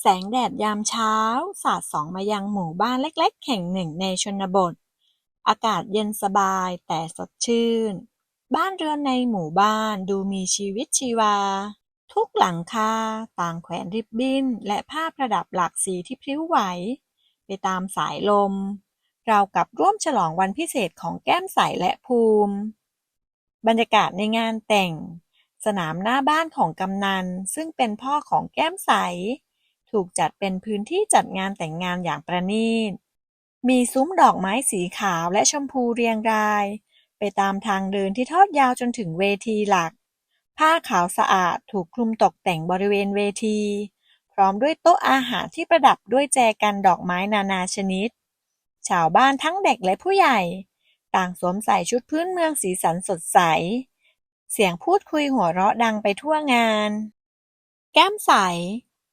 แสงแดดยามเช้า สาดส่องมายังหมู่บ้านเล็ก ๆ แห่งหนึ่งในชนบท อากาศเย็นสบายแต่สดชื่น บ้านเรือนในหมู่บ้านดูมีชีวิตชีวา ทุกหลังคาต่างแขวนริบบิ้น และผ้าประดับหลากสีที่พริ้วไหว ไปตามสายลม เรากับร่วมฉลองวันพิเศษของแก้มใสและภูมิ บรรยากาศในงานแต่ง สนามหน้าบ้านของกำนันซึ่งเป็นพ่อของแก้มใส ถูกจัดเป็นพื้นที่จัดงานแต่งงานอย่างประณีต มีซุ้มดอกไม้สีขาวและชมพูเรียงราย ไปตามทางเดินที่ทอดยาวจนถึงเวทีหลัก ผ้าขาวสะอาดถูกคลุมตกแต่งบริเวณเวที พร้อมด้วยโต๊ะอาหารที่ประดับด้วยแจกันดอกไม้นานาชนิด ชาวบ้านทั้งเด็กและผู้ใหญ่ ต่างสวมใส่ชุดพื้นเมืองสีสันสดใส เสียงพูดคุยหัวเราะดังไปทั่วงาน แก้มใส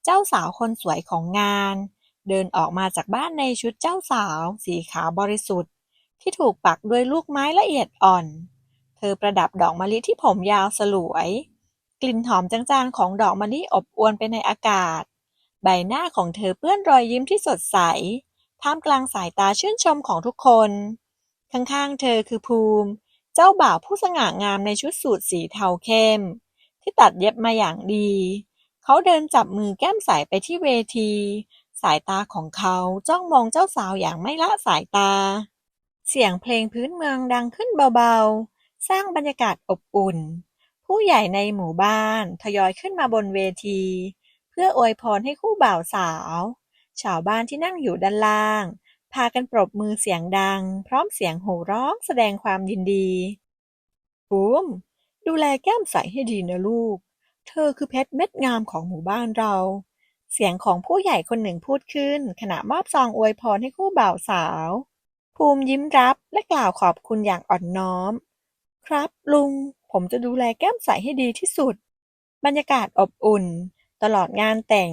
เจ้าสาวคนสวยของงาน เดินออกมาจากบ้านในชุดเจ้าสาว สีขาวบริสุทธิ์ ที่ถูกปักด้วยลูกไม้ละเอียดอ่อน เธอประดับดอกมะลิที่ผมยาวสลวย กลิ่นหอมจางๆของดอกมะลิอบอวนไปในอากาศ ใบหน้าของเธอเปื้อนรอยยิ้มที่สดใส ท่ามกลางสายตาชื่นชมของทุกคน ข้างๆ เธอคือภูมิเจ้าบ่าวผู้สง่างามในชุดสูทสีเทาเข้ม ที่ตัดเย็บมาอย่างดี เขาเดินจับมือแก้มใสไปที่เวที สายตาของเขาจ้องมองเจ้าสาวอย่างไม่ละสายตา เสียงเพลงพื้นเมืองดังขึ้นเบาๆ สร้างบรรยากาศอบอุ่น ผู้ใหญ่ในหมู่บ้านทยอยขึ้นมาบนเวที เพื่ออวยพรให้คู่บ่าวสาว ชาวบ้านที่นั่งอยู่ด้านล่าง พากันปรบมือเสียงดัง พร้อมเสียงโห่ร้องแสดงความยินดีภูมดูแลแก้มใสให้ดีนะลูก เธอคือเพชรเม็ดงามของหมู่บ้านเรา เสียงของผู้ใหญ่คนหนึ่งพูดขึ้น ขณะมอบซองอวยพรให้คู่บ่าวสาว ภูมิยิ้มรับและกล่าวขอบคุณอย่างอ่อนน้อม ครับลุง ผมจะดูแลแก้มใสให้ดีที่สุด บรรยากาศอบอุ่น ตลอดงานแต่ง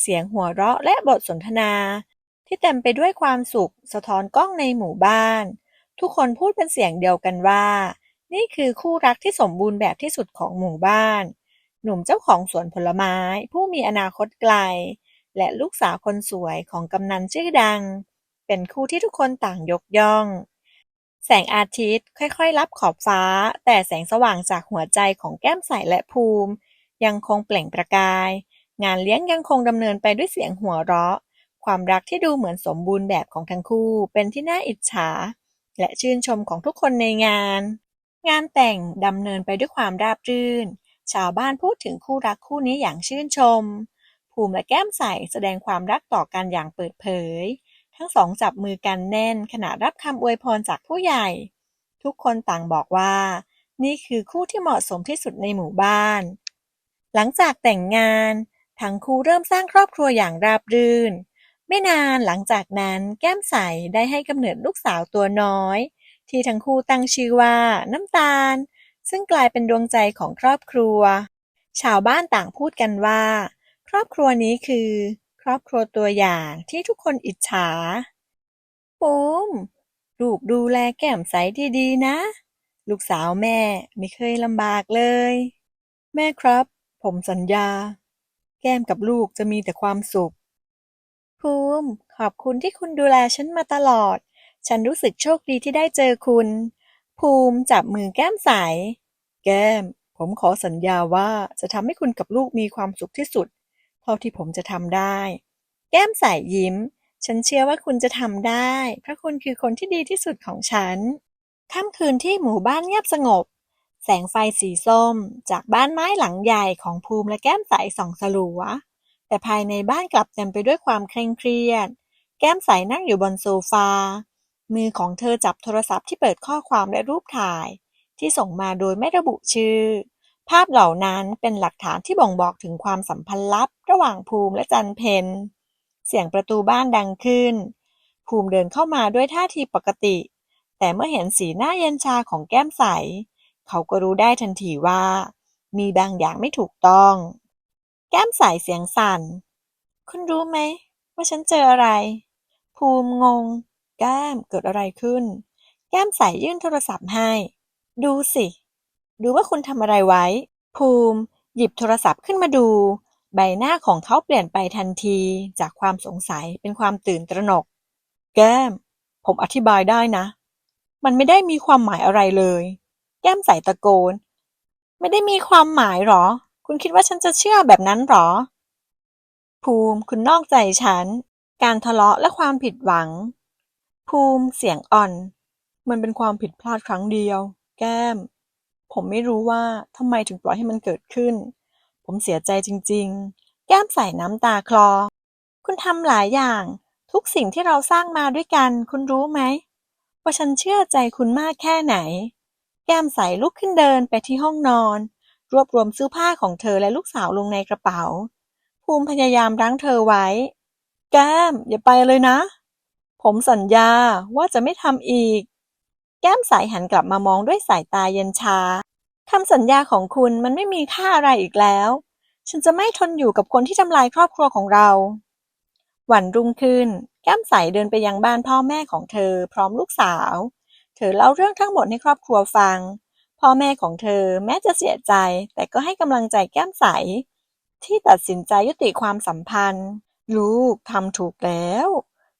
เสียงหัวเราะและบทสนทนา ที่เต็มไปด้วยความสุข สะท้อนกล้องในหมู่บ้าน ทุกคนพูดเป็นเสียงเดียวกันว่า นี่คือคู่รักที่สมบูรณ์แบบที่สุดของหมู่บ้าน หนุ่มเจ้าของสวนผลไม้ ผู้มีอนาคตไกล และลูกสาวคนสวยของกำนันชื่อดัง เป็นคู่ที่ทุกคนต่างยกย่อง แสงอาทิตย์ค่อยๆลับขอบฟ้า แต่แสงสว่างจากหัวใจของแก้มใสและภูมิ ยังคงเปล่งประกาย งานเลี้ยงยังคงดำเนินไปด้วยเสียงหัวเราะ ความรักที่ดูเหมือนสมบูรณ์แบบของทั้งคู่เป็นที่น่าอิจฉา และชื่นชมของทุกคนในงาน งานแต่งดำเนินไปด้วยความราบรื่น ชาวบ้านพูดถึงคู่รักคู่นี้อย่างชื่นชม ภูมิและแก้มใสแสดงความรักต่อกันอย่างเปิดเผย ทั้งสองจับมือกันแน่นขณะรับคำอวยพรจากผู้ใหญ่ ทุกคนต่างบอกว่า นี่คือคู่ที่เหมาะสมที่สุดในหมู่บ้าน หลังจากแต่งงาน ทั้งคู่เริ่มสร้างครอบครัวอย่างราบรื่น ไม่นานหลังจากนั้นแก้มใสได้ให้กำเนิดลูกสาวตัวน้อย ที่ทั้งคู่ตั้งชื่อว่าน้ำตาล ซึ่งกลายเป็นดวงใจของครอบครัว ชาวบ้านต่างพูดกันว่า ครอบครัวนี้คือ ครอบครัวตัวอย่างที่ทุกคนอิจฉาภูมิลูกดูแลแก้มใสดีๆนะ ลูกสาวแม่ไม่เคยลำบากเลย แม่ครับ ผมสัญญา แก้มกับลูกจะมีแต่ความสุขภูมิขอบคุณที่คุณดูแลฉันมาตลอด ฉันรู้สึกโชคดีที่ได้เจอคุณ ภูมิจับมือแก้มใส แก้ม ผมขอสัญญาว่าจะทำให้คุณกับลูกมีความสุขที่สุด เท่าที่ผมจะทำได้ แก้มใสยิ้ม ฉันเชื่อว่าคุณจะทำได้ เพราะคุณคือคนที่ดีที่สุดของฉัน ค่ำคืนที่หมู่บ้านเงียบสงบ แสงไฟสีส้ม จากบ้านไม้หลังใหญ่ของภูมิและแก้มใสส่องสลัว แต่ภายในบ้านกลับเต็มไปด้วยความเคร่งเครียด แก้มใสนั่งอยู่บนโซฟา มือของเธอจับโทรศัพท์ที่เปิดข้อความและรูปถ่าย ที่ส่งมาโดยไม่ระบุชื่อ ภาพเหล่านั้นเป็นหลักฐานที่บ่งบอกถึงความสัมพันธ์ลับ ระหว่างภูมิและจันเพนเสียงประตูบ้านดังขึ้น ภูมิเดินเข้ามาด้วยท่าทีปกติ แต่เมื่อเห็นสีหน้าเย็นชาของแก้มใส เขาก็รู้ได้ทันทีว่า มีบางอย่างไม่ถูกต้อง แก้มใสเสียงสั่น คุณรู้ไหม ว่าฉันเจออะไร ภูมิงง แก้มเกิดอะไรขึ้น แก้มใสยื่นโทรศัพท์ให้ ดูสิ ดูว่าคุณทำอะไรไว้ ภูมิ หยิบโทรศัพท์ขึ้นมาดู ใบหน้าของเขาเปลี่ยนไปทันที จากความสงสัยเป็นความตื่นตระหนก แก้ม ผมอธิบายได้นะ มันไม่ได้มีความหมายอะไรเลย แก้มใส่ตะโกน ไม่ได้มีความหมายหรอ คุณคิดว่าฉันจะเชื่อแบบนั้นหรอ ภูมิคุณนอกใจฉัน การทะเลาะและความผิดหวัง ภูมิเสียงอ่อน มันเป็นความผิดพลาดครั้งเดียว แก้ม ผมไม่รู้ว่าทำไมถึงปล่อยให้มันเกิดขึ้น ผมเสียใจจริง ๆ แก้มใส่น้ำตาคลอ คุณทำหลายอย่าง ทุกสิ่งที่เราสร้างมาด้วยกัน คุณรู้ไหม ว่าฉันเชื่อใจคุณมากแค่ไหน แก้มใส่ลุกขึ้นเดินไปที่ห้องนอน รวบรวมเสื้อผ้าของเธอและลูกสาวลงในกระเป๋า ภูมิพยายามรั้งเธอไว้ แก้ม อย่าไปเลยนะ ผมสัญญาว่าจะไม่ทำอีก แก้มใสหันกลับมามองด้วยสายตาเย็นชาคำสัญญาของคุณมันไม่มีค่าอะไรอีกแล้ว ฉันจะไม่ทนอยู่กับคนที่ทำลายครอบครัวของเราวันรุ่งขึ้น แก้มใสเดินไปยังบ้านพ่อแม่ของเธอ พร้อมลูกสาว เธอเล่าเรื่องทั้งหมดให้ครอบครัวฟัง พ่อแม่ของเธอแม้จะเสียใจ แต่ก็ให้กำลังใจแก้มใส ที่ตัดสินใจยุติความสัมพันธ์ ลูกทำถูกแล้ว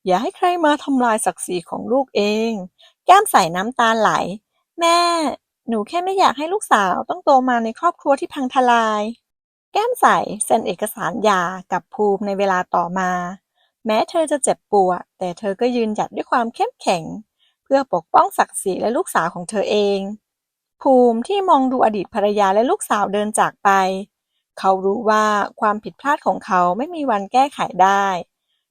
อย่าให้ใครมาทำลายศักดิ์ศรีของลูกเอง แก้มใสน้ำตาไหล แม่ หนูแค่ไม่อยากให้ลูกสาวต้องโตมาในครอบครัวที่พังทลาย แก้มใสเซ็นเอกสารยากับภูมิในเวลาต่อมา แม้เธอจะเจ็บปวด แต่เธอก็ยืนหยัดด้วยความเข้มแข็ง เพื่อปกป้องศักดิ์ศรีและลูกสาวของเธอเอง ภูมิที่มองดูอดีตภรรยาและลูกสาวเดินจากไป เขารู้ว่าความผิดพลาดของเขาไม่มีวันแก้ไขได้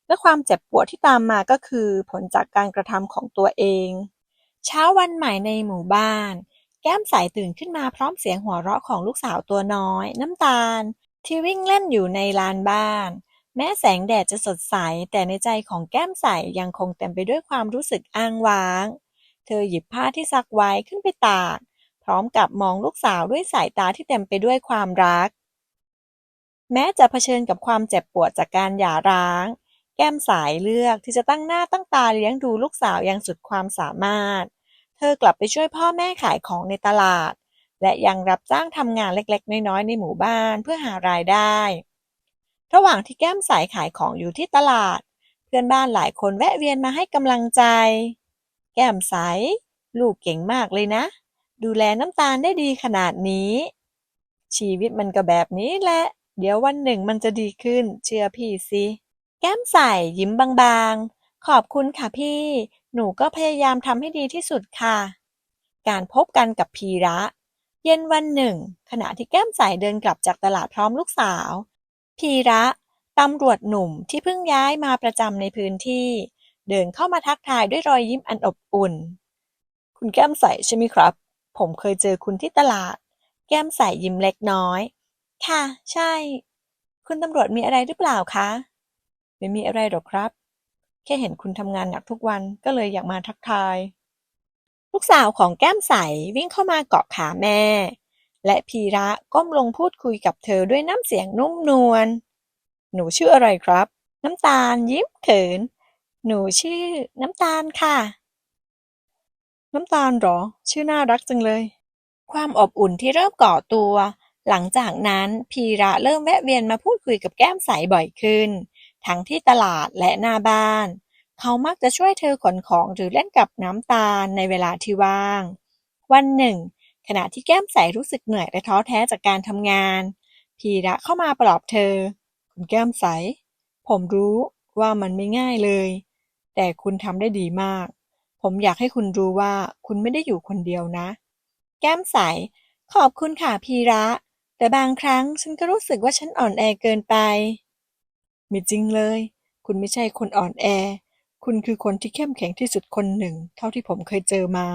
และความเจ็บปวดที่ตามมาก็คือผลจากการกระทำของตัวเอง เช้าวันใหม่ในหมู่บ้าน แก้มใสตื่นขึ้นมาพร้อมเสียงหัวเราะของลูกสาวตัวน้อย น้ำตาล ที่วิ่งเล่นอยู่ในลานบ้าน แม้แสงแดดจะสดใส แต่ในใจของแก้มใสยังคงเต็มไปด้วยความรู้สึกอ้างว้าง เธอหยิบผ้าที่ซักไว้ขึ้นไปตาก พร้อมกับมองลูกสาวด้วยสายตาที่เต็มไปด้วยความรัก แม้จะเผชิญกับความเจ็บปวดจากการหย่าร้าง แก้มสายเลือกที่จะตั้งหน้าตั้งตาเลี้ยงดูลูกสาวอย่างสุดความสามารถ เธอกลับไปช่วยพ่อแม่ขายของในตลาด และยังรับจ้างทำงานเล็กๆ น้อยๆ ในหมู่บ้านเพื่อหารายได้ ระหว่างที่แก้มสายขายของอยู่ที่ตลาด เพื่อนบ้านหลายคนแวะเวียนมาให้กำลังใจ แก้มใสลูกเก่งมากเลยนะ ดูแลน้ำตาลได้ดีขนาดนี้ ชีวิตมันก็แบบนี้แหละ เดี๋ยววันหนึ่งมันจะดีขึ้น เชื่อพี่สิ แก้มใส ยิ้มบาง ๆ ขอบคุณค่ะพี่ หนูก็พยายามทำให้ดีที่สุดค่ะ การพบกันกับพีระ เย็นวันหนึ่ง ขณะที่แก้มใสเดินกลับจากตลาดพร้อมลูกสาว พีระตำรวจหนุ่มที่เพิ่งย้ายมาประจำในพื้นที่ เดินเข้ามาทักทายด้วยรอยยิ้มอันอบอุ่น คุณแก้มใสใช่ไหมครับ ผมเคยเจอคุณที่ตลาด แก้มใสยิ้มเล็กน้อย ค่ะ ใช่ คุณตำรวจมีอะไรหรือเปล่าคะ ไม่มีอะไรหรอกครับ แค่เห็นคุณทำงานหนักทุกวันก็เลยอยากมาทักทาย ลูกสาวของแก้มใสวิ่งเข้ามาเกาะขาแม่ และพีระก้มลงพูดคุยกับเธอด้วยน้ำเสียงนุ่มนวล หนูชื่ออะไรครับ น้ำตาลยิ้มเขิน หนูชื่อน้ำตาลค่ะ น้ำตาลหรอ ชื่อน่ารักจังเลย ความอบอุ่นที่เริ่มก่อตัวหลังจากนั้นพีระเริ่มแวะเวียนมาพูดคุยกับแก้มใสบ่อยขึ้น ทั้งที่ตลาดและหน้าบ้าน เขามักจะช่วยเธอขนของหรือเล่นกับน้ำตาลในเวลาที่ว่าง วันหนึ่ง ขณะที่แก้มใสรู้สึกเหนื่อยและท้อแท้จากการทำงาน พีระเข้ามาปลอบเธอ คุณแก้มใส ผมรู้ว่ามันไม่ง่ายเลย แต่คุณทำได้ดีมาก ผมอยากให้คุณรู้ว่าคุณไม่ได้อยู่คนเดียวนะ แก้มใส ขอบคุณค่ะพีระ แต่บางครั้งฉันก็รู้สึกว่าฉันอ่อนแอเกินไป ม่จริงเลย คุณไม่ใช่คนอ่อนแอ คุณคือคนที่เข้มแข็งที่สุดคนหนึ่ง เท่าที่ผมเคยเจอมา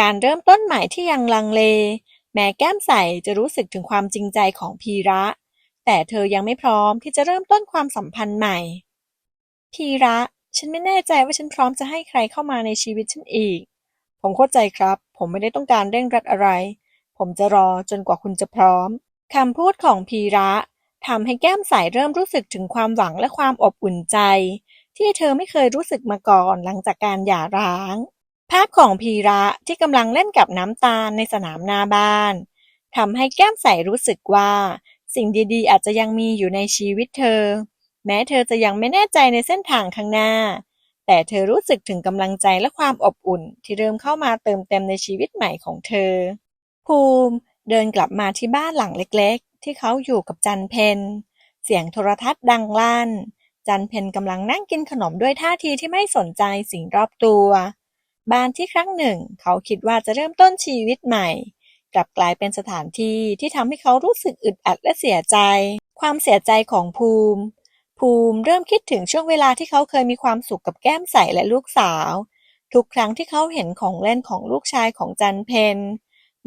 การเริ่มต้นใหม่ที่ยังลังเล แม้แก้มใสจะรู้สึกถึงความจริงใจของพีระ แต่เธอยังไม่พร้อมที่จะเริ่มต้นความสัมพันธ์ใหม่ พีระ ฉันไม่แน่ใจว่าฉันพร้อมจะให้ใครเข้ามาในชีวิตฉันอีก ผมเข้าใจครับ ผมไม่ได้ต้องการเร่งรัดอะไร ผมจะรอจนกว่าคุณจะพร้อมคำพูดของพีระ ทำให้แก้มใสเริ่มรู้สึกถึงความหวังและความอบอุ่นใจ ที่เธอไม่เคยรู้สึกมาก่อนหลังจากการหย่าร้าง ภาพของพีระที่กำลังเล่นกับน้ำตาลในสนามหน้าบ้านทำให้แก้มใสรู้สึกว่า สิ่งดีๆ อาจจะยังมีอยู่ในชีวิตเธอ แม้เธอจะยังไม่แน่ใจในเส้นทางข้างหน้า แต่เธอรู้สึกถึงกำลังใจและความอบอุ่นที่เริ่มเข้ามาเติมเต็มในชีวิตใหม่ของเธอ ภูมิเดินกลับมาที่บ้านหลังเล็ก ที่เขาอยู่กับจันเพน เสียงโทรทัศน์ดังลั่น จันเพนกำลังนั่งกินขนมด้วยท่าทีที่ไม่สนใจสิ่งรอบตัว บ้านที่ครั้งหนึ่ง เขาคิดว่าจะเริ่มต้นชีวิตใหม่ กลับกลายเป็นสถานที่ที่ทำให้เขารู้สึกอึดอัดและเสียใจ ความเสียใจของภูมิ ภูมิเริ่มคิดถึงช่วงเวลาที่เขาเคยมีความสุขกับแก้มใสและลูกสาว ทุกครั้งที่เขาเห็นของเล่นของลูกชายของจันเพน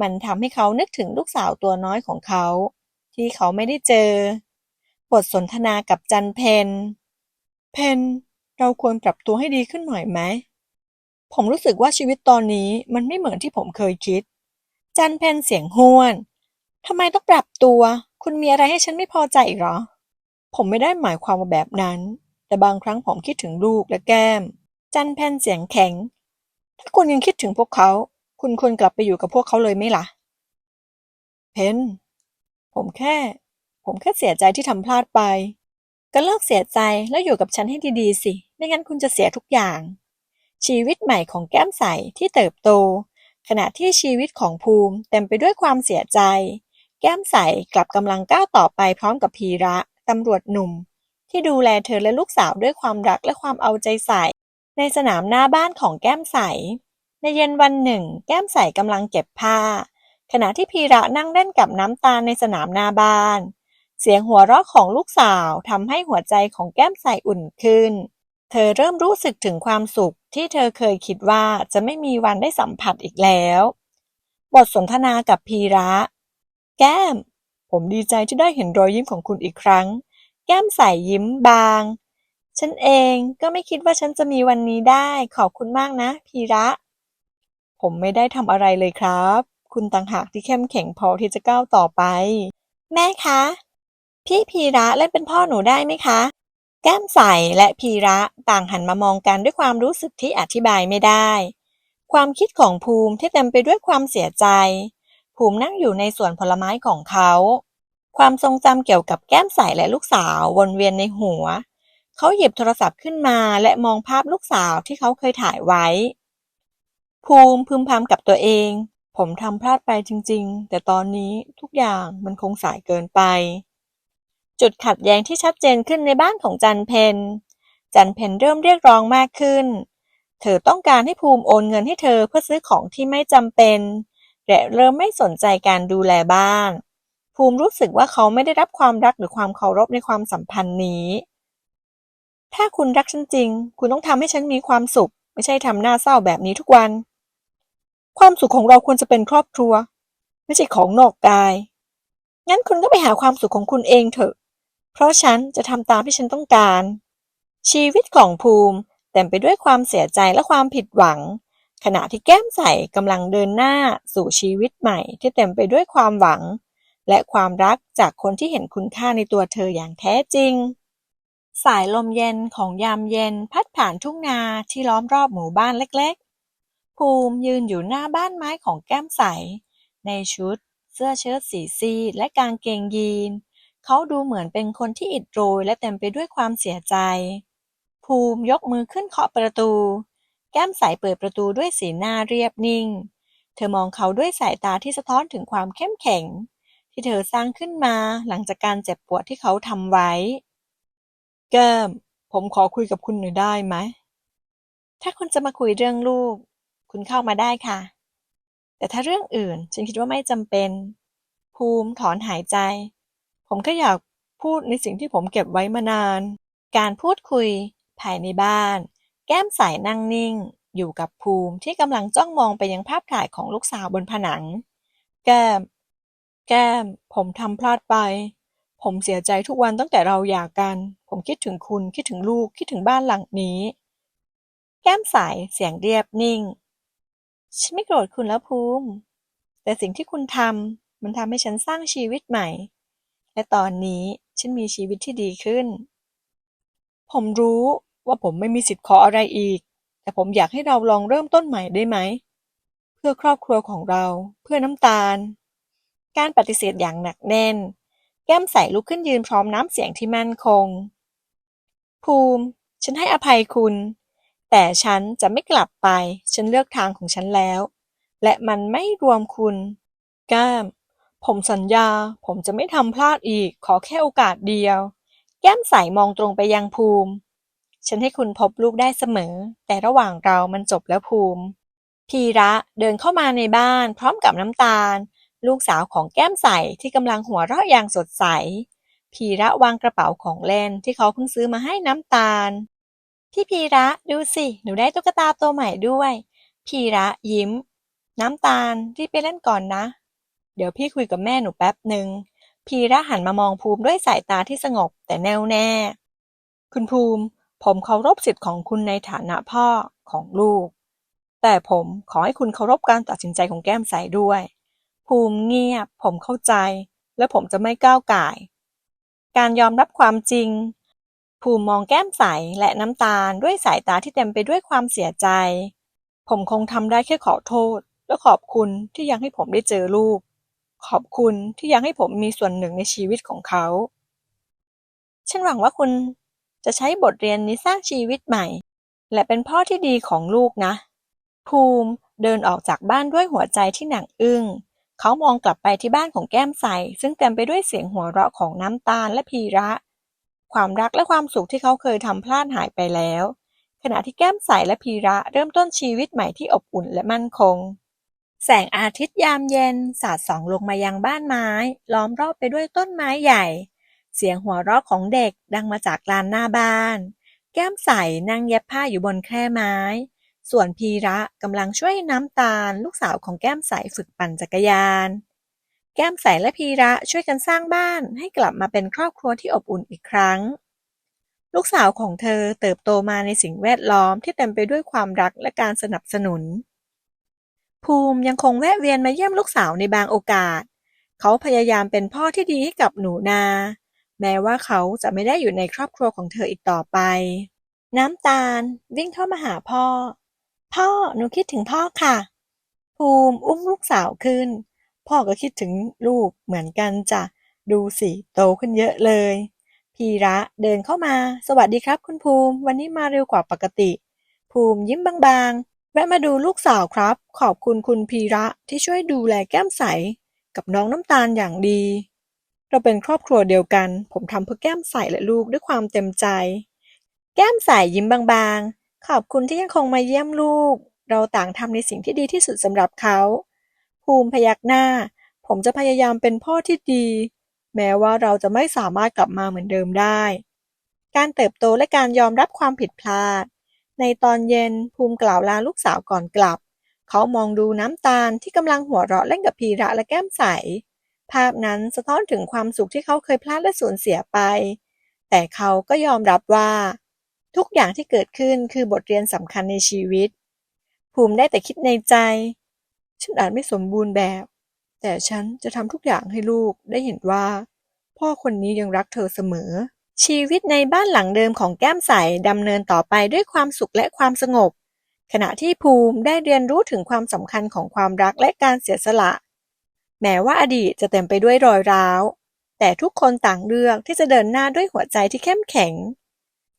มันทำให้เขานึกถึงลูกสาวตัวน้อยของเขา ที่เขาไม่ได้เจอ บทสนทนากับจันเพน เพน เราควรปรับตัวให้ดีขึ้นหน่อยไหม ผมรู้สึกว่าชีวิตตอนนี้มันไม่เหมือนที่ผมเคยคิด จันเพนเสียงห้วน ทำไมต้องปรับตัว คุณมีอะไรให้ฉันไม่พอใจอีกเหรอ ผมไม่ได้หมายความว่าแบบนั้น แต่บางครั้งผมคิดถึงลูกและแก้ม จันเพนเสียงแข็ง ถ้าคุณยังคิดถึงพวกเขา คุณควรกลับไปอยู่กับพวกเขาเลยไหมล่ะ เพน ผมแค่ ผมแค่เสียใจที่ทำพลาดไป ก็เลิกเสียใจแล้วอยู่กับฉันให้ดีๆ สิ ไม่งั้นคุณจะเสียทุกอย่าง ชีวิตใหม่ของแก้มใสที่เติบโต ขณะที่ชีวิตของภูมิเต็มไปด้วยความเสียใจ แก้มใสกลับกำลังก้าวต่อไปพร้อมกับพีระตำรวจหนุ่ม ที่ดูแลเธอและลูกสาวด้วยความรักและความเอาใจใส่ ในสนามหน้าบ้านของแก้มใส ในเย็นวันหนึ่ง แก้มใสกำลังเก็บผ้า ขณะที่พีระนั่งเล่นกับน้ำตาลในสนามหน้าบ้าน เสียงหัวเราะของลูกสาวทำให้หัวใจของแก้มใสอุ่นขึ้น เธอเริ่มรู้สึกถึงความสุขที่เธอเคยคิดว่าจะไม่มีวันได้สัมผัสอีกแล้ว บทสนทนากับพีระ แก้ม ผมดีใจที่ได้เห็นรอยยิ้มของคุณอีกครั้ง แก้มใสยิ้มบาง ฉันเองก็ไม่คิดว่าฉันจะมีวันนี้ได้ ขอบคุณมากนะ พีระ ผมไม่ได้ทำอะไรเลยครับ คุณต่างหากที่เข้มแข็งพอที่จะก้าวต่อไป แม่คะ พี่พีระเล่นเป็นพ่อหนูได้ไหมคะ แก้มใสและพีระต่างหันมามองกันด้วยความรู้สึกที่อธิบายไม่ได้ ความคิดของภูมิที่เต็มไปด้วยความเสียใจ ภูมินั่งอยู่ในสวนผลไม้ของเขา ความทรงจำเกี่ยวกับแก้มใสและลูกสาววนเวียนในหัว เขาหยิบโทรศัพท์ขึ้นมาและมองภาพลูกสาวที่เขาเคยถ่ายไว้ภูมิพึมพำกับตัวเอง ผมทำพลาดไปจริง ๆ แต่ตอนนี้ทุกอย่างมันคงสายเกินไป จุดขัดแย้งที่ชัดเจนขึ้นในบ้านของจันเพน จันเพนเริ่มเรียกร้องมากขึ้น เธอต้องการให้ภูมิโอนเงินให้เธอเพื่อซื้อของที่ไม่จำเป็น และเริ่มไม่สนใจการดูแลบ้าน ภูมิรู้สึกว่าเขาไม่ได้รับความรักหรือความเคารพในความสัมพันธ์นี้ ถ้าคุณรักฉันจริง คุณต้องทำให้ฉันมีความสุข ไม่ใช่ทำหน้าเศร้าแบบนี้ทุกวัน ความสุขของเราควรจะเป็นครอบครัว ไม่ใช่ของนอกกาย งั้นคุณก็ไปหาความสุขของคุณเองเถอะ เพราะฉันจะทำตามที่ฉันต้องการ ชีวิตของภูมิเต็มไปด้วยความเสียใจและความผิดหวัง ขณะที่แก้มใสกำลังเดินหน้าสู่ชีวิตใหม่ที่เต็มไปด้วยความหวัง และความรักจากคนที่เห็นคุณค่าในตัวเธออย่างแท้จริง สายลมเย็นของยามเย็นพัดผ่านทุ่งนาที่ล้อมรอบหมู่บ้านเล็ก ภูมิยืนอยู่หน้าบ้านไม้ของแก้มใส ในชุด เสื้อเชิ้ตสีซีดและกางเกงยีน เขาดูเหมือนเป็นคนที่อิดโรยและเต็มไปด้วยความเสียใจ ภูมิยกมือขึ้นเคาะประตู แก้มใสเปิดประตูด้วยสีหน้าเรียบนิ่ง เธอมองเขาด้วยสายตาที่สะท้อนถึงความเข้มแข็ง ที่เธอสร้างขึ้นมาหลังจากการเจ็บปวดที่เขาทำไว้ แก้ม ผมขอคุยกับคุณหน่อยได้ไหมถ้าคุณจะมาคุยเรื่องลูก คุณเข้ามาได้ค่ะ แต่ถ้าเรื่องอื่น ฉันคิดว่าไม่จำเป็น ภูมิถอนหายใจ ผมแค่อยากพูดในสิ่งที่ผมเก็บไว้มานาน การพูดคุย ภายในบ้าน แก้มใสนั่งนิ่ง อยู่กับภูมิที่กำลังจ้องมองไปยังภาพถ่ายของลูกสาวบนผนัง แก้ม แก้ม ผมทำพลาดไป ผมเสียใจทุกวันตั้งแต่เราหย่ากัน ผมคิดถึงคุณคิดถึงลูกคิดถึงบ้านหลังนี้ แก้มใสเสียงเรียบนิ่ง ฉันไม่โกรธคุณแล้วภูมิ แต่สิ่งที่คุณทำมันทำให้ฉันสร้างชีวิตใหม่ และตอนนี้ฉันมีชีวิตที่ดีขึ้น ผมรู้ว่าผมไม่มีสิทธิ์ขออะไรอีก แต่ผมอยากให้เราลองเริ่มต้นใหม่ได้ไหม เพื่อครอบครัวของเรา เพื่อน้ำตาล การปฏิเสธอย่างหนักแน่น แก้มใสลุกขึ้นยืนพร้อมน้ำเสียงที่มั่นคง ภูมิ ฉันให้อภัยคุณ แต่ฉันจะไม่กลับไป ฉันเลือกทางของฉันแล้ว และมันไม่รวมคุณ แก้ม ผมสัญญา ผมจะไม่ทำพลาดอีก ขอแค่โอกาสเดียว แก้มใสมองตรงไปยังภูมิ ฉันให้คุณพบลูกได้เสมอ แต่ระหว่างเรามันจบแล้วภูมิ พีระเดินเข้ามาในบ้านพร้อมกับน้ำตาล ลูกสาวของแก้มใสที่กำลังหัวเราะอย่างสดใส พีระวางกระเป๋าของเล่นที่เขาเพิ่งซื้อมาให้น้ำตาล พี่พีระ ดูสิ หนูได้ตุ๊กตาตัวใหม่ด้วย พีระยิ้ม น้ำตาลรีบไปเล่นก่อนนะ เดี๋ยวพี่คุยกับแม่หนูแป๊บหนึ่ง พีระหันมามองภูมิด้วยสายตาที่สงบแต่แน่วแน่ คุณภูมิ ผมเคารพสิทธิ์ของคุณในฐานะพ่อของลูก แต่ผมขอให้คุณเคารพการตัดสินใจของแก้มใสด้วย ภูมิเงียบ ผมเข้าใจ และผมจะไม่ก้าวไก่าย การยอมรับความจริง ภูมิมองแก้มใสและน้ำตาลด้วยสายตาที่เต็มไปด้วยความเสียใจ ผมคงทำได้แค่ขอโทษ และขอบคุณที่ยังให้ผมได้เจอลูก ขอบคุณที่ยังให้ผมมีส่วนหนึ่งในชีวิตของเขา ฉันหวังว่าคุณจะใช้บทเรียนนี้สร้างชีวิตใหม่ และเป็นพ่อที่ดีของลูกนะ ภูมิเดินออกจากบ้านด้วยหัวใจที่หนักอึ้ง เขามองกลับไปที่บ้านของแก้มใสซึ่งเต็มไปด้วยเสียงหัวเราะของน้ำตาลและพีระ ความรักและความสุขที่เขาเคยทำพลาดหายไปแล้ว ขณะที่แก้มใสและพีระเริ่มต้นชีวิตใหม่ที่อบอุ่นและมั่นคง แสงอาทิตย์ยามเย็น สาดส่องลงมายังบ้านไม้ ล้อมรอบไปด้วยต้นไม้ใหญ่ เสียงหัวเราะของเด็กดังมาจากลานหน้าบ้าน แก้มใสนั่งเย็บผ้าอยู่บนแคร่ไม้ ส่วนพีระกำลังช่วยน้ำตาล ลูกสาวของแก้มใสฝึกปั่นจักรยาน แก้มใสและพีระช่วยกันสร้างบ้านให้กลับมาเป็นครอบครัวที่อบอุ่นอีกครั้ง ลูกสาวของเธอเติบโตมาในสิ่งแวดล้อมที่เต็มไปด้วยความรักและการสนับสนุน ภูมิยังคงแวะเวียนมาเยี่ยมลูกสาวในบางโอกาส เขาพยายามเป็นพ่อที่ดีให้กับหนูนา แม้ว่าเขาจะไม่ได้อยู่ในครอบครัวของเธออีกต่อไป น้ำตาล วิ่งเข้ามาหาพ่อ พ่อหนูคิดถึงพ่อค่ะ ภูมิอุ้มลูกสาวขึ้น พ่อก็คิดถึงลูกเหมือนกันจ้ะ ดูสิโตขึ้นเยอะเลย พีระเดินเข้ามา สวัสดีครับคุณภูมิ วันนี้มาเร็วกว่าปกติ ภูมิยิ้มบางๆ แวะมาดูลูกสาวครับ ขอบคุณคุณพีระที่ช่วยดูแลแก้มใส กับน้องน้ำตาลอย่างดี เราเป็นครอบครัวเดียวกัน ผมทำเพื่อแก้มใสและลูกด้วยความเต็มใจ แก้มใสยิ้มบางๆ ขอบคุณที่ยังคงมาเยี่ยมลูก เราต่างทำในสิ่งที่ดีที่สุดสำหรับเขา ภูมิพยักหน้า ผมจะพยายามเป็นพ่อที่ดี แม้ว่าเราจะไม่สามารถกลับมาเหมือนเดิมได้ การเติบโตและการยอมรับความผิดพลาด ในตอนเย็นภูมิกล่าวลาลูกสาวก่อนกลับ เขามองดูน้ำตาลที่กำลังหัวเราะเล่นกับพีระและแก้มใส ภาพนั้นสะท้อนถึงความสุขที่เขาเคยพลาดและสูญเสียไป แต่เขาก็ยอมรับว่า ทุกอย่างที่เกิดขึ้นคือบทเรียนสำคัญในชีวิต ภูมิได้แต่คิดในใจ ฉันอาจไม่สมบูรณ์แบบ แต่ฉันจะทำทุกอย่างให้ลูกได้เห็นว่า พ่อคนนี้ยังรักเธอเสมอ ชีวิตในบ้านหลังเดิมของแก้มใสดำเนินต่อไปด้วยความสุขและความสงบ ขณะที่ภูมิได้เรียนรู้ถึงความสำคัญของความรักและการเสียสละ แม้ว่าอดีตจะเต็มไปด้วยรอยร้าว แต่ทุกคนต่างเลือกที่จะเดินหน้าด้วยหัวใจที่เข้มแข็ง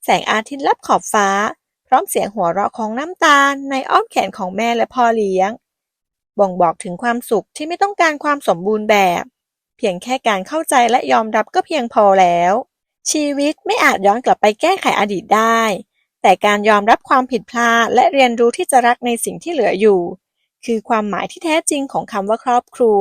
แสงอาทิตย์ลับขอบฟ้า พร้อมเสียงหัวเราะของน้ำตาลในอ้อมแขนของแม่และพ่อเลี้ยง บ่งบอกถึงความสุขที่ไม่ต้องการความสมบูรณ์แบบ เพียงแค่การเข้าใจและยอมรับก็เพียงพอแล้ว ชีวิตไม่อาจย้อนกลับไปแก้ไขอดีตได้ แต่การยอมรับความผิดพลาดและเรียนรู้ที่จะรักในสิ่งที่เหลืออยู่ คือความหมายที่แท้จริงของคำว่าครอบครัว